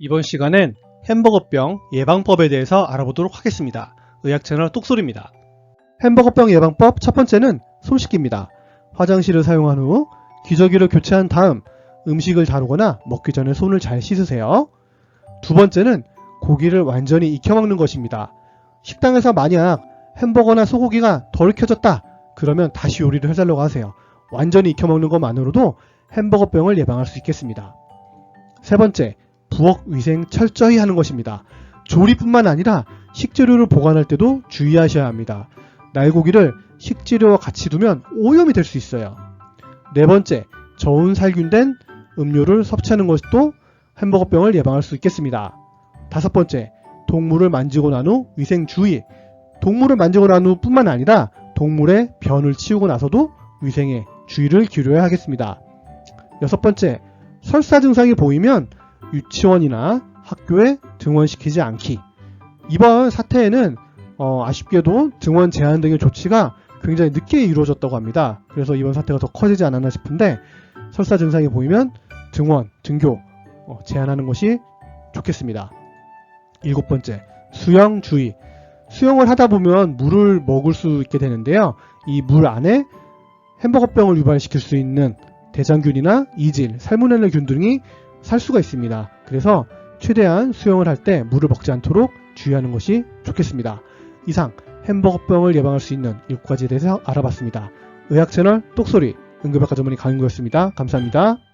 이번 시간엔 햄버거병 예방법에 대해서 알아보도록 하겠습니다. 의학 채널 똑소리입니다. 햄버거병 예방법 첫 번째는 손 씻기입니다. 화장실을 사용한 후 기저귀를 교체한 다음 음식을 다루거나 먹기 전에 손을 잘 씻으세요. 두 번째는 고기를 완전히 익혀 먹는 것입니다. 식당에서 만약 햄버거나 소고기가 덜 익혀졌다 그러면 다시 요리를 해달라고 하세요. 완전히 익혀 먹는 것만으로도 햄버거병을 예방할 수 있겠습니다. 세 번째, 부엌 위생 철저히 하는 것입니다. 조리뿐만 아니라 식재료를 보관할 때도 주의하셔야 합니다. 날고기를 식재료와 같이 두면 오염이 될 수 있어요. 네 번째, 저온 살균된 음료를 섭취하는 것도 햄버거병을 예방할 수 있겠습니다. 다섯 번째, 동물을 만지고 난 후 위생 주의. 동물을 만지고 난 후 뿐만 아니라 동물의 변을 치우고 나서도 위생에 주의를 기울여야 하겠습니다. 여섯 번째, 설사 증상이 보이면 유치원이나 학교에 등원시키지 않기. 이번 사태에는 어, 아쉽게도 등원 제한 등의 조치가 굉장히 늦게 이루어졌다고 합니다. 그래서 이번 사태가 더 커지지 않았나 싶은데 설사 증상이 보이면 등원, 등교 어, 제한하는 것이 좋겠습니다. 일곱 번째, 수영 주의. 수영을 하다 보면 물을 먹을 수 있게 되는데요. 이 물 안에 햄버거병을 유발시킬 수 있는 대장균이나 이질, 살모넬라균 등이 살 수가 있습니다. 그래서 최대한 수영을 할 때 물을 먹지 않도록 주의하는 것이 좋겠습니다. 이상 햄버거병을 예방할 수 있는 7가지에 대해서 알아봤습니다. 의학 채널 똑소리 응급의학과 전문의 강인구였습니다. 감사합니다.